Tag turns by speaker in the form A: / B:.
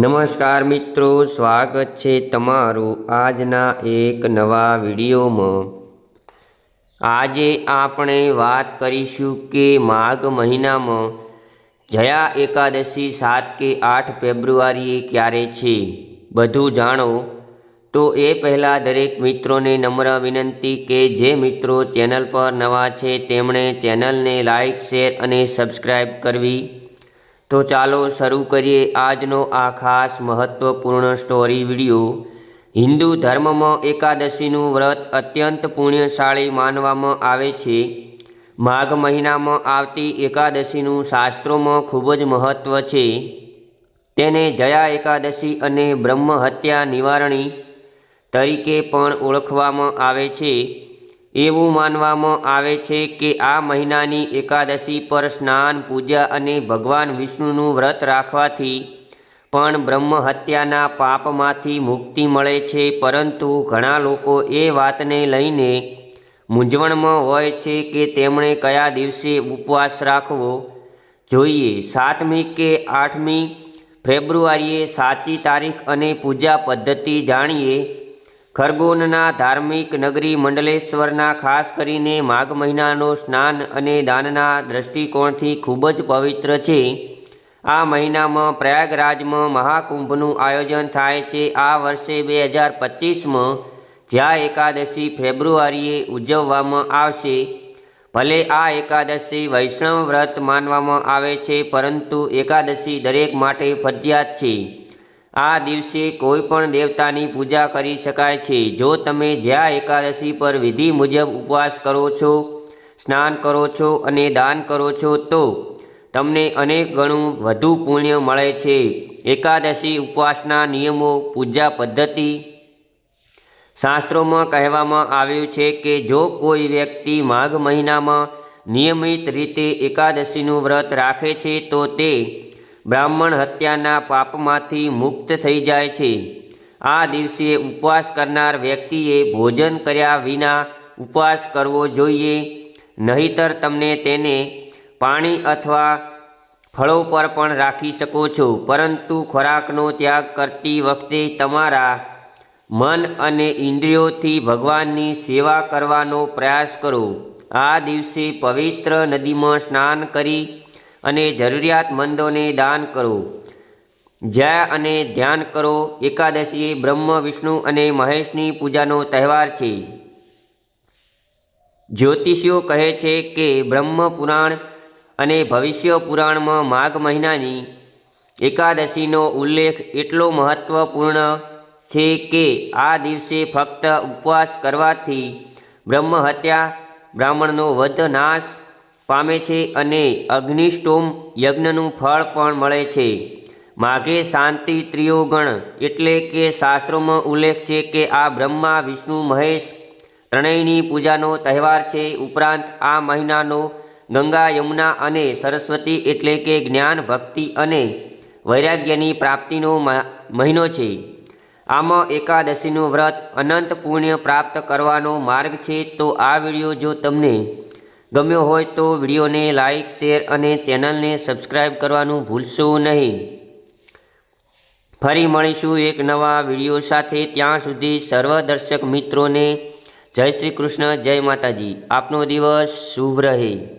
A: નમસ્કાર મિત્રો, સ્વાગત છે તમારું આજના એક નવા વિડીયોમાં. આજે આપણે વાત કરીશું કે માઘ મહિનામાં જયા એકાદશી સાત કે આઠ ફેબ્રુઆરીએ ક્યારે છે? બધું જાણો? તો એ પહેલાં દરેક મિત્રોને નમ્ર વિનંતી કે જે મિત્રો ચેનલ પર નવા છે, તેમણે ચેનલને લાઇક શેર અને સબસ્ક્રાઈબ કરવી તો ચાલો શરૂ કરીએ આજનો આ ખાસ મહત્વપૂર્ણ સ્ટોરી વીડિયો હિન્દુ ધર્મમાં એકાદશીનું વ્રત અત્યંત પુણ્યશાળી માનવામાં આવે છે. માઘ મહિનામાં આવતી એકાદશીનું શાસ્ત્રોમાં ખૂબ જ મહત્ત્વ છે. તેને જયા એકાદશી અને બ્રહ્મ હત્યા નિવારણી તરીકે પણ ઓળખવામાં આવે છે. એવું માનવામાં આવે છે કે આ મહિનાની એકાદશી પર સ્નાન, પૂજા અને ભગવાન વિષ્ણુનું વ્રત રાખવાથી પણ બ્રહ્મ હત્યાના પાપમાંથી મુક્તિ મળે છે. પરંતુ ઘણા લોકો એ વાતને લઈને મૂંઝવણમાં હોય છે કે તેમણે કયા દિવસે ઉપવાસ રાખવો જોઈએ. સાતમી કે આઠમી ફેબ્રુઆરીએ સાચી તારીખ અને પૂજા પદ્ધતિ જાણીએ ખરગોનના ધાર્મિક નગરી મંડલેશ્વરના, ખાસ કરીને માઘ મહિનાનો સ્નાન અને દાનના દૃષ્ટિકોણથી ખૂબ જ પવિત્ર છે. આ મહિનામાં પ્રયાગરાજમાં મહાકુંભનું આયોજન થાય છે. આ વર્ષે બે હજાર પચીસમાં જ્યાં એકાદશી ફેબ્રુઆરીએ ઉજવવામાં આવશે. ભલે આ એકાદશી વૈષ્ણવ વ્રત માનવામાં આવે છે, પરંતુ એકાદશી દરેક માટે ફરજિયાત છે. આ દિવસે કોઈ પણ દેવતાની પૂજા કરી શકાય છે. જો તમે જ્યાં એકાદશી પર વિધિ મુજબ ઉપવાસ કરો છો, સ્નાન કરો છો અને દાન કરો છો, તો તમને અનેક ગણું વધુ પુણ્ય મળે છે. એકાદશી ઉપવાસના નિયમો, પૂજા પદ્ધતિ શાસ્ત્રોમાં કહેવામાં આવ્યું છે કે જો કોઈ વ્યક્તિ માઘ મહિનામાં નિયમિત રીતે એકાદશીનું વ્રત રાખે છે, તો તે બ્રાહ્મણ હત્યાના પાપમાંથી મુક્ત થઈ જાય છે. આ દિવસે ઉપવાસ કરનાર વ્યક્તિએ ભોજન કર્યા વિના ઉપવાસ કરવો જોઈએ. નહીતર તમને તેને પાણી અથવા ફળો પર પણ રાખી શકો છો, પરંતુ ખોરાકનો ત્યાગ કરતી વખતે તમારા મન અને ઇન્દ્રિયોથી ભગવાનની સેવા કરવાનો પ્રયાસ કરો. આ દિવસે પવિત્ર નદીમાં સ્નાન કરી અને જરૂરિયાતમંદોને દાન કરો. જ્યાં અને ધ્યાન કરો. એકાદશી બ્રહ્મ, વિષ્ણુ અને મહેશની પૂજાનો તહેવાર છે. જ્યોતિષીઓ કહે છે કે બ્રહ્મ પુરાણ અને ભવિષ્ય પુરાણમાં માઘ મહિનાની એકાદશીનો ઉલ્લેખ એટલો મહત્વપૂર્ણ છે કે આ દિવસે ફક્ત ઉપવાસ કરવાથી બ્રહ્મ હત્યા, બ્રાહ્મણનો વધ નાશ પામે છે અને અગ્નિષ્ટોમ યજ્ઞનું ફળ પણ મળે છે. માઘે શાંતિ ત્રિયોગણ એટલે કે શાસ્ત્રોમાં ઉલ્લેખ છે કે આ બ્રહ્મા, વિષ્ણુ, મહેશ ત્રણેયની પૂજાનો તહેવાર છે. ઉપરાંત આ મહિનાનો ગંગા, યમુના અને સરસ્વતી એટલે કે જ્ઞાન, ભક્તિ અને વૈરાગ્યની પ્રાપ્તિનો મહિનો છે. આમાં એકાદશીનું વ્રત અનંત પુણ્ય પ્રાપ્ત કરવાનો માર્ગ છે. તો આ વીડિયો જો તમને ગમ્યો હોય તો વિડીયોને લાઇક શેર અને ચેનલને સબસ્ક્રાઈબ કરવાનું ભૂલશો નહીં. ફરી મળીશું એક નવા વીડિયો સાથે. ત્યાં સુધી સર્વ દર્શક મિત્રોને જય શ્રી કૃષ્ણ, જય માતાજી. આપનો દિવસ શુભ રહે.